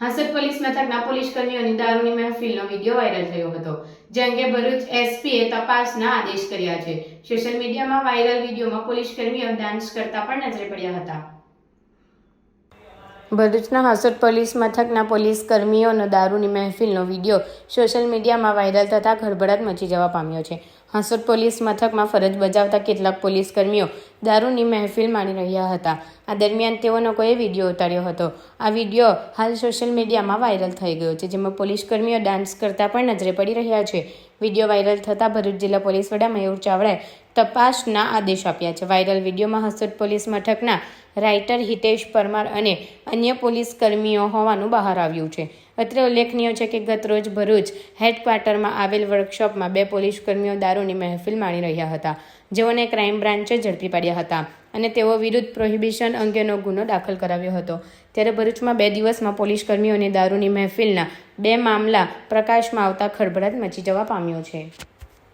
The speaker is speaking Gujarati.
હાંસદ પોલીસ મથકના પોલીસ કર્મીઓની દારૂની મહેફિલનો વીડિયો વાયરલ થયો હતો, જે અંગે ભરૂચ એસપીએ તપાસના આદેશ કર્યા છે. સોશિયલ મીડિયામાં વાયરલ વિડીયોમાં પોલીસ કર્મીઓ ડાન્સ કરતા પણ નજરે પડ્યા હતા. ભરૂચના હાંસોદ પોલીસ મથકના પોલીસ કર્મીઓનો દારૂની મહેફિલનો વીડિયો સોશિયલ મીડિયામાં વાયરલ થતાં ખળભળાટ મચી જવા પામ્યો છે. હાંસોદ પોલીસ મથકમાં ફરજ બજાવતા કેટલાક પોલીસ કર્મીઓ દારૂની મહેફિલ માણી રહ્યા હતા. આ દરમિયાન તેઓનો કોઈ વીડિયો ઉતાર્યો હતો. આ વીડિયો હાલ સોશિયલ મીડિયામાં વાયરલ થઈ ગયો છે, જેમાં પોલીસ કર્મીઓ ડાન્સ કરતા પણ નજરે પડી રહ્યા છે. વીડિયો વાયરલ થતાં ભરૂચ જિલ્લા પોલીસ વડા મયુર ચાવડાએ તપાસના આદેશ આપ્યા છે. વાયરલ વિડીયોમાં હસોદ પોલીસ મથકના રાઇટર હિતેશ પરમાર અને અન્ય પોલીસ કર્મીઓ હોવાનું બહાર આવ્યું છે. અત્રે ઉલ્લેખનીય છે કે ગતરોજ ભરૂચ હેડક્વાર્ટરમાં આવેલ વર્કશોપમાં બે પોલીસ કર્મીઓ દારૂની મહેફિલ માણી રહ્યા હતા. જેઓને ક્રાઇમ બ્રાન્ચે ઝડપી પાડ્યા હતા અને તેઓ વિરુદ્ધ પ્રોહિબિશન અંગેનો ગુનો દાખલ કરાવ્યો હતો. ત્યારે ભરૂચમાં બે દિવસમાં પોલીસ કર્મીઓને દારૂની મહેફિલના બે મામલા પ્રકાશમાં આવતા ખળભળાટ મચી જવા પામ્યો છે.